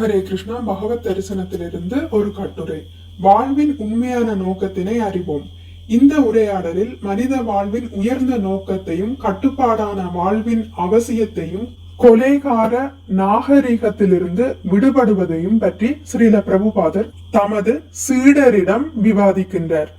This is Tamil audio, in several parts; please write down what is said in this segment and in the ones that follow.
ஹரே கிருஷ்ணா பகவத் தரிசனத்திலிருந்து ஒரு கட்டுரை. வாழ்வின் உண்மையான நோக்கத்தினை அறிவோம். இந்த உரையாடலில் மனித வாழ்வின் உயர்ந்த நோக்கத்தையும் கட்டுப்பாடான வாழ்வின் அவசியத்தையும் கொலைகார நாகரிகத்திலிருந்து விடுபடுவதையும் பற்றி ஸ்ரீல பிரபுபாதர் தமது சீடரிடம் விவாதிக்கின்றார்.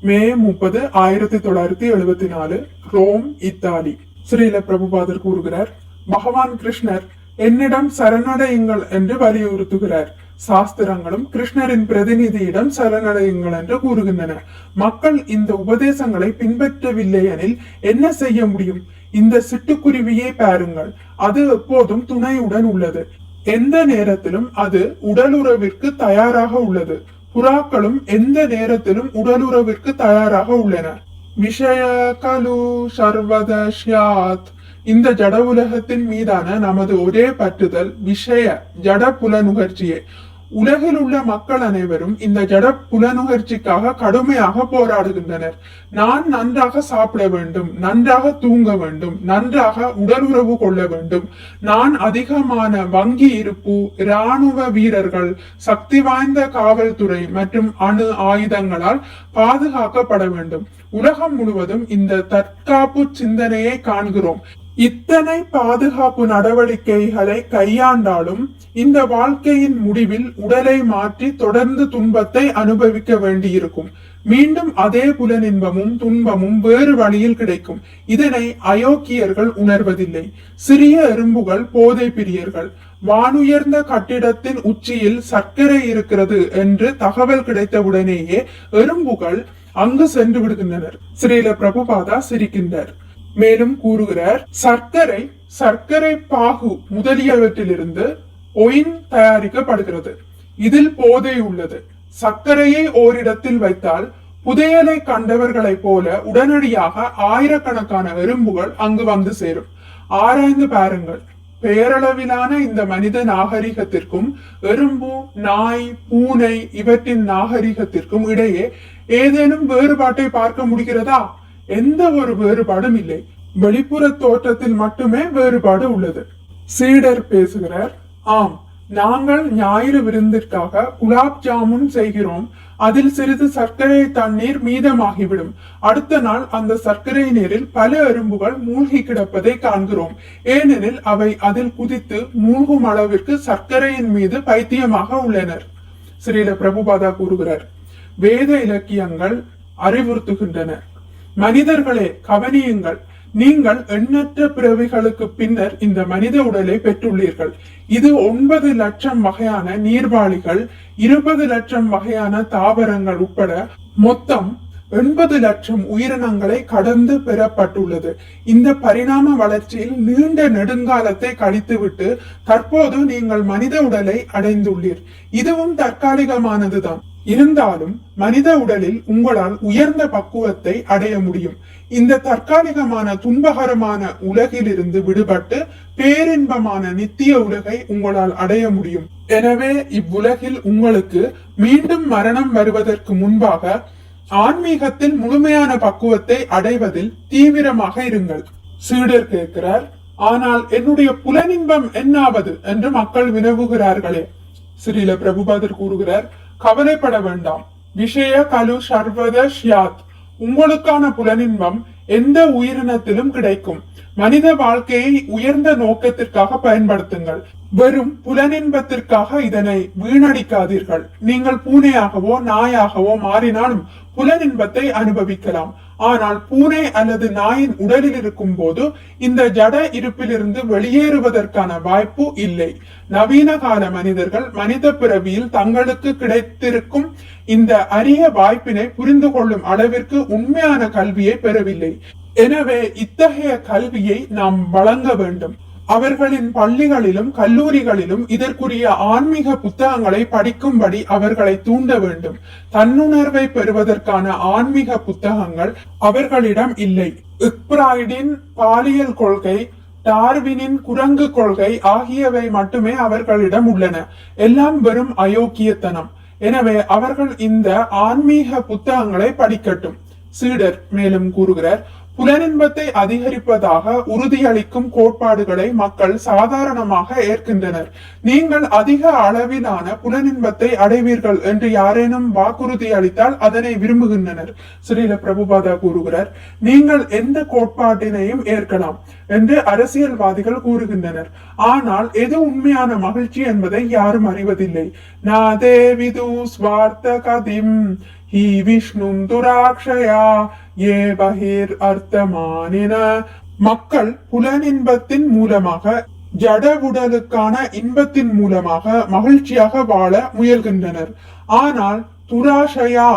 மே முப்பது ஆயிரத்தி தொள்ளாயிரத்தி எழுபத்தி நாலு ரோம் இத்தாலி. ஸ்ரீல பிரபுபாதர் கூறுகிறார் பகவான் கிருஷ்ணர் என்னிடம் சரணடையுங்கள் என்று வலியுறுத்துகிறார். சாஸ்திரங்களும் கிருஷ்ணரின் பிரதிநிதியிடம் சரணடையுங்கள் என்று கூறுகின்றன. மக்கள் இந்த உபதேசங்களை பின்பற்றவில்லை எனில் என்ன செய்ய முடியும்? இந்த சிட்டுக்குருவியை பாருங்கள். அது எப்போதும் துணையுடன் உள்ளது. எந்த நேரத்திலும் அது உடலுறவிற்கு தயாராக உள்ளது. புறாக்களும் எந்த நேரத்திலும் உடலுறவிற்கு தயாராக உள்ளன. விஷய கலு சர்வதஷ்யாத் இந்த ஜட உலகத்தின் மீதான நமது ஒரே பற்றுதல் விஷய ஜட புலனுகர்ச்சியே உலகில் உள்ள மக்கள் அனைவரும் இந்த ஜட புலனுகர்ச்சிக்காக கடுமையாக போராடுகின்றனர். நான் நன்றாக சாப்பிட வேண்டும் நன்றாக தூங்க வேண்டும் நன்றாக உடல் உறவு கொள்ள வேண்டும். நான் அதிகமான வங்கி இருப்பு இராணுவ வீரர்கள் சக்தி வாய்ந்த காவல்துறை மற்றும் அணு ஆயுதங்களால் பாதுகாக்கப்பட வேண்டும். உலகம் முழுவதும் இந்த தற்காப்பு சிந்தனையை காண்கிறோம். இத்தனை பாதுகாப்பு நடவடிக்கைகளை கையாண்டாலும் இந்த வாழ்க்கையின் முடிவில் உடலை மாற்றி தொடர்ந்து துன்பத்தை அனுபவிக்க வேண்டியிருக்கும். மீண்டும் அதே புலனின்பமும் துன்பமும் வேறு வழியில் கிடைக்கும். இதனை அயோக்கியர்கள் உணர்வதில்லை. சிறிய எறும்புகள் போதை பிரியர்கள். வானுயர்ந்த கட்டிடத்தின் உச்சியில் சர்க்கரை இருக்கிறது என்று தகவல் கிடைத்தவுடனேயே எறும்புகள் அங்கு சென்று விடுகின்றனர். ஸ்ரீல பிரபுபாதா சிரிக்கின்றார். மேலும் கூறுகிறார் சர்க்கரை சர்க்கரை பாகு முதலியவற்றிலிருந்து ஒயின் தயாரிக்கப்படுகிறது. இதில் போதை உள்ளது. சர்க்கரையை ஓரிடத்தில் வைத்தால் புதையலை கண்டவர்களைப் போல உடனடியாக ஆயிரக்கணக்கான எறும்புகள் அங்கு வந்து சேரும். ஆராய்ந்து பாருங்கள். பெயரளவிலான இந்த மனித நாகரிகத்திற்கும் எறும்பு நாய் பூனை இவற்றின் நாகரிகத்திற்கும் இடையே ஏதேனும் வேறுபாட்டை பார்க்க முடிகிறதா? எந்த ஒரு வேறுபாடும் இல்லை. வெளிப்புற தோற்றத்தில் மட்டுமே வேறுபாடு உள்ளது. சீடர் பேசுகிறார் ஆம் நாங்கள் ஞாயிறு விருந்திற்காக குலாப் ஜாமுன் செய்கிறோம். அதில் சிறிது சர்க்கரை தண்ணீர் மீதமாகிவிடும். அடுத்த நாள் அந்த சர்க்கரை நீரில் பல எறும்புகள் மூழ்கி கிடப்பதை காண்கிறோம். ஏனெனில் அவை அதில் குதித்து மூழ்கும் அளவிற்கு சர்க்கரையின் மீது பைத்தியமாக உள்ளனர். ஸ்ரீல பிரபுபாதா கூறுகிறார். வேத இலக்கியங்கள் அறிவுறுத்துகின்றன. மனிதர்களே கவனியுங்கள். நீங்கள் எண்ணற்ற பிறவிகளுக்கு பின்னர் இந்த மனித உடலை பெற்றுள்ளீர்கள். இது ஒன்பது லட்சம் வகையான நீர்வாளிகள் இருபது லட்சம் வகையான தாவரங்கள் உட்பட மொத்தம் எண்பது லட்சம் உயிரினங்களை கடந்து பெறப்பட்டுள்ளது. இந்த பரிணாம வளர்ச்சியில் நீண்ட நெடுங்காலத்தை கழித்துவிட்டு தற்போது நீங்கள் மனித உடலை அடைந்துள்ளீர். இதுவும் தற்காலிகமானதுதான். இருந்தாலும் மனித உடலில் உங்களால் உயர்ந்த பக்குவத்தை அடைய முடியும். இந்த தற்காலிகமான துன்பகரமான உலகிலிருந்து விடுபட்டு பேரின்பமான நித்திய உலகை உங்களால் அடைய முடியும். எனவே இவ்வுலகில் உங்களுக்கு மீண்டும் மரணம் வருவதற்கு முன்பாக ஆன்மீகத்தில் முழுமையான பக்குவத்தை அடைவதில் தீவிரமாக இருங்கள். சீடர் கேட்கிறார் ஆனால் என்னுடைய புலனின்பம் என்னாவது? என்று மக்கள் வினவுகிறார்களே. ஸ்ரீல பிரபுபாதர் கூறுகிறார் கவலைப்பட வேண்டாம். விஷய கலு சர்வத ஷியாத் உங்களுக்கான புலனின்பம் எந்த உயிரினத்திலும் கிடைக்கும். மனித வாழ்க்கையை உயர்ந்த நோக்கத்திற்காக பயன்படுத்துங்கள். வெறும் புலனின்பத்திற்காக இதனை வீணடிக்காதீர்கள். நீங்கள் பூனையாகவோ நாயாகவோ மாறினாலும் புலனின்பத்தை அனுபவிக்கலாம். ஆனால் பூனை அல்லது நாயின் உடலில் இருக்கும் போது இந்த ஜட இருப்பிலிருந்து வெளியேறுவதற்கான வாய்ப்பு இல்லை. நவீன கால மனிதர்கள் மனித பிறவியில் தங்களுக்கு கிடைத்திருக்கும் இந்த அரிய வாய்ப்பினை புரிந்து கொள்ளும் அளவிற்கு உண்மையான கல்வியை பெறவில்லை. எனவே இத்தகைய கல்வியை நாம் வழங்க வேண்டும். அவர்களின் பள்ளிகளிலும் கல்லூரிகளிலும் இதற்குரிய ஆன்மீக புத்தகங்களை படிக்கும்படி அவர்களை தூண்ட வேண்டும். தன்னுணர்வை பெறுவதற்கான ஆன்மீக புத்தகங்கள் அவர்களிடம் இல்லை. இக்பிராய்டின் பாலியல் கொள்கை டார்வினின் குரங்கு கொள்கை ஆகியவை மட்டுமே அவர்களிடம் உள்ளன. எல்லாம் வெறும் அயோக்கியத்தனம். எனவே அவர்கள் இந்த ஆன்மீக புத்தகங்களை படிக்கட்டும். சீடர் மேலும் கூறுகிறார் புலனின்பத்தை அதிகரிப்பதாக உறுதியளிக்கும் கோட்பாடுகளை மக்கள் சாதாரணமாக ஏற்கின்றனர். நீங்கள் அதிக அளவிலான புலனின்பத்தை அடைவீர்கள் என்று யாரேனும் வாக்குறுதி அளித்தால் அதனை விரும்புகின்றனர் ஸ்ரீல பிரபுபாதா கூறுகிறார். நீங்கள் எந்த கோட்பாட்டினையும் ஏற்கலாம் என்று அரசியல்வாதிகள் கூறுகின்றனர். ஆனால் எது உண்மையான மகிழ்ச்சி என்பதை யாரும் அறிவதில்லை. நாதே ஸ்வார்த்த கதிம். हि விஷ்ணும் துராக்ஷயா ஏ பகிர் அர்த்தமானின மக்கள் புலனின்பத்தின் மூலமாக ஜட உடலுக்கான இன்பத்தின் மூலமாக மகிழ்ச்சியாக வாழ முயல்கின்றனர். ஆனால் துராஷயா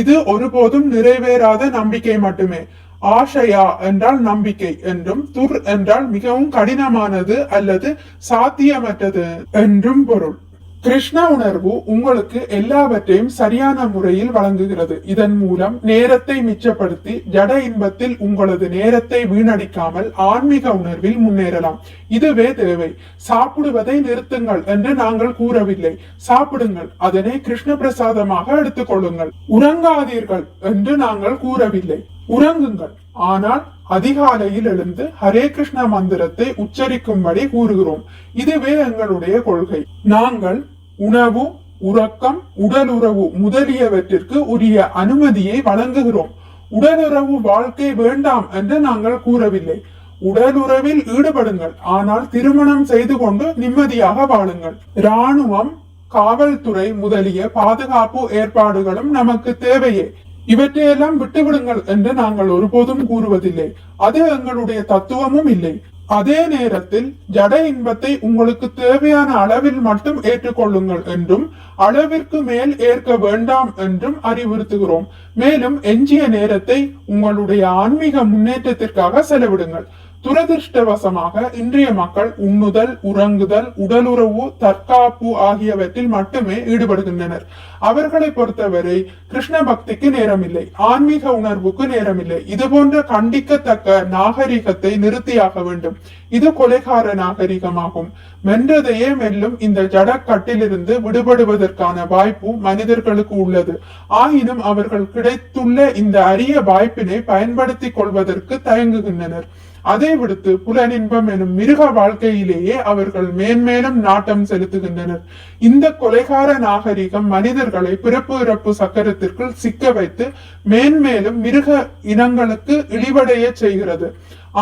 இது ஒருபோதும் நிறைவேறாத நம்பிக்கை மட்டுமே. ஆஷயா என்றால் நம்பிக்கை என்றும் துர் என்றால் மிகவும் கடினமானது அல்லது சாத்தியமற்றது என்றும் பொருள். கிருஷ்ண உணர்வு உங்களுக்கு எல்லாவற்றையும் சரியான முறையில் வழங்குகிறது. இதன் மூலம் நேரத்தை மிச்சப்படுத்தி ஜட இன்பத்தில் உங்களது நேரத்தை வீணடிக்காமல் ஆன்மீக உணர்வில் முன்னேறலாம். இதுவே தேவை. சாப்பிடுவதை நிறுத்துங்கள் என்று நாங்கள் கூறவில்லை. சாப்பிடுங்கள். அதனை கிருஷ்ண பிரசாதமாக எடுத்துக்கொள்ளுங்கள். உறங்காதீர்கள் என்று நாங்கள் கூறவில்லை. உறங்குங்கள். ஆனால் அதிகாலையில் எழுந்து ஹரே கிருஷ்ண மந்திரத்தை உச்சரிக்கும்படி கூறுகிறோம். இதுவே எங்களுடைய கொள்கை. நாங்கள் உணவு உறக்கம் உடலுறவு முதலியவற்றிற்கு உரிய அனுமதியை வழங்குகிறோம். உடலுறவு வாழ்க்கை வேண்டாம் என்று நாங்கள் கூறவில்லை. உடலுறவில் ஈடுபடுங்கள். ஆனால் திருமணம் செய்து கொண்டு நிம்மதியாக வாழுங்கள். ராணுவம் காவல்துறை முதலிய பாதுகாப்பு ஏற்பாடுகளும் நமக்கு தேவையே. இவற்றையெல்லாம் விட்டுவிடுங்கள் என்று நாங்கள் ஒருபோதும் கூறுவதில்லை. அது எங்களுடைய தத்துவமும் இல்லை. அதே நேரத்தில் ஜட இன்பத்தை உங்களுக்கு தேவையான அளவில் மட்டும் ஏற்றுக்கொள்ளுங்கள் என்றும் அளவிற்கு மேல் ஏற்க வேண்டாம் என்றும் அறிவுறுத்துகிறோம். மேலும் எஞ்சிய நேரத்தை உங்களுடைய ஆன்மீக முன்னேற்றத்திற்காக செலவிடுங்கள். துரதிருஷ்டவசமாக இன்றைய மக்கள் உண்ணுதல் உறங்குதல் உடலுறவு தற்காப்பு ஆகியவற்றில் மட்டுமே ஈடுபடுகின்றனர். அவர்களை பொறுத்தவரை கிருஷ்ண பக்திக்கு நேரமில்லை ஆன்மீக உணர்வுக்கு நேரமில்லை. இது போன்ற கண்டிக்கத்தக்க நாகரிகத்தை நிறுத்தியாக வேண்டும். இது கொலைகார நாகரிகமாகும். மென்றதையே மெல்லும் இந்த ஜடக்கட்டிலிருந்து விடுபடுவதற்கான வாய்ப்பு மனிதர்களுக்கு உள்ளது. ஆயினும் அவர்கள் கிடைத்துள்ள இந்த அரிய வாய்ப்பினை பயன்படுத்திக் கொள்வதற்கு தயங்குகின்றனர். அதை விடுத்து புலனின்பம் எனும் மிருக வாழ்க்கையிலேயே அவர்கள் மேன்மேலும் நாட்டம் செலுத்துகின்றனர். இந்த கொலைகார நாகரிகம் மனிதர்களை பிறப்பு இறப்பு சக்கரத்திற்குள் சிக்க வைத்து மேன்மேலும் மிருக இனங்களுக்கு இழிவடைய செய்கிறது.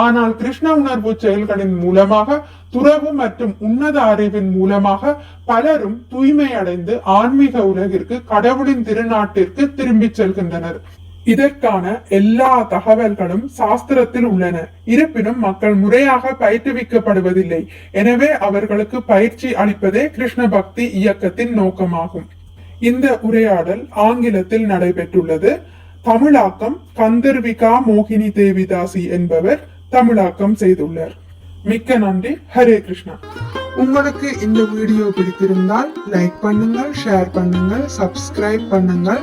ஆனால் கிருஷ்ண உணர்வு செயல்களின் மூலமாக துறவு மற்றும் உன்னத அறிவின் மூலமாக பலரும் தூய்மை அடைந்து ஆன்மீக உலகிற்கு கடவுளின் திருநாட்டிற்கு திரும்பிச் செல்கின்றனர். இதற்கான எல்லா தகவல்களும் சாஸ்திரத்தில் உள்ளன. இருப்பினும் மக்கள் முறையாக பயிற்றுவிக்கப்படுவதில்லை. எனவே அவர்களுக்கு பயிற்சி அளிப்பதே கிருஷ்ண பக்தி இயக்கத்தின் நோக்கமாகும். இந்த உரையாடல் ஆங்கிலத்தில் நடைபெற்றுள்ளது. தமிழாக்கம் கந்தர்விகா மோகினி தேவிதாசி என்பவர் தமிழாக்கம் செய்துள்ளார். மிக்க நன்றி. ஹரே கிருஷ்ணா. உங்களுக்கு இந்த வீடியோ பிடித்திருந்தால் லைக் பண்ணுங்கள் ஷேர் பண்ணுங்கள் சப்ஸ்கிரைப் பண்ணுங்கள்.